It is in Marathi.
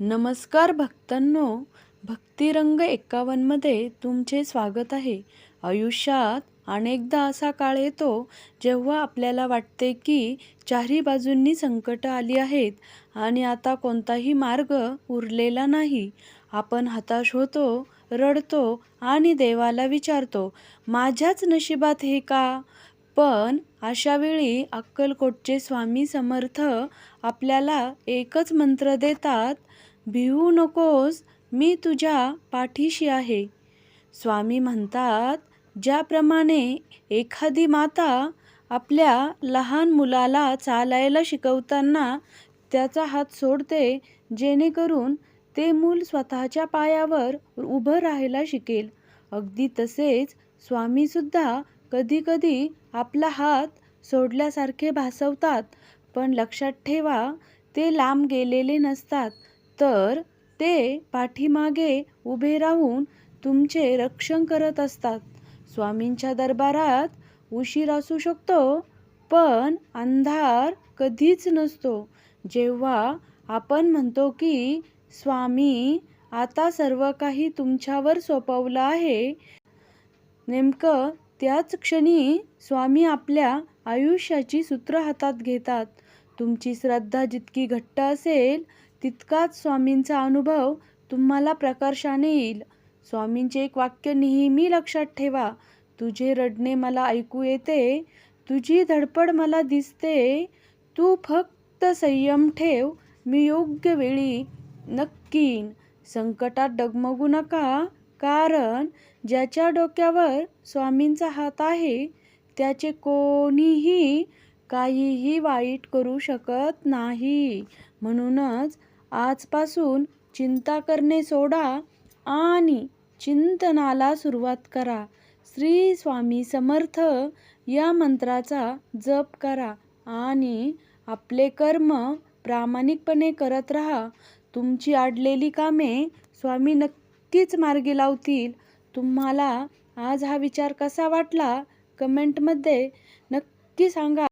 नमस्कार भक्तांनो भक्तिरंग एकावन्नमध्ये तुमचे स्वागत आहे. आयुष्यात अनेकदा असा काळ येतो जेव्हा आपल्याला वाटते की चारी बाजूंनी संकटं आली आहेत आणि आता कोणताही मार्ग उरलेला नाही. आपण हताश होतो रडतो आणि देवाला विचारतो माझ्याच नशिबात हे का? पण अशावेळी अक्कलकोटचे स्वामी समर्थ आपल्याला एकच मंत्र देतात भिवू नकोस मी तुझ्या पाठीशी आहे. स्वामी म्हणतात ज्याप्रमाणे एखादी माता आपल्या लहान मुलाला चालायला शिकवताना त्याचा हात सोडते जेणेकरून ते मूल स्वतःच्या पायावर उभं राहायला शिकेल. अगदी तसेच स्वामीसुद्धा कधीकधी आपला हात सोडल्यासारखे भासवतात पण लक्षात ठेवा ते लांब गेलेले नसतात. तर ते पाठीमागे उभे राहून तुमचे रक्षण करत असतात. स्वामींच्या दरबारात उशीर असू शकतो पण अंधार कधीच नसतो. जेव्हा आपण म्हणतो की स्वामी आता सर्व काही तुमच्यावर सोपवलं आहे नेमकं त्याच क्षणी स्वामी आपल्या आयुष्याची सूत्र हातात घेतात. तुमची श्रद्धा जितकी घट्ट असेल तितकाच स्वामींचा अनुभव तुम्हाला प्रकर्षाने येईल. स्वामींचे एक वाक्य नेहमी लक्षात ठेवा. तुझे रडणे मला ऐकू येते तुझी धडपड मला दिसते. तू फक्त संयम ठेव मी योग्य वेळी नक्कीन. संकटात डगमगू नका कारण ज्याच्या डोक्यावर स्वामींचा हात आहे त्याचे कोणीही काहीही वाईट करू शकत नाही. म्हणूनच आजपासून चिंता करणे सोडा आणि चिंतनाला सुरुवात करा. श्री स्वामी समर्थ या मंत्राचा जप करा आणि आपले कर्म प्रामाणिकपणे करत राहा. तुमची अडलेली कामे स्वामी नक्कीच मार्गी लावतील. तुम्हाला आज हा विचार कसा वाटला? कमेंटमध्ये नक्की सांगा.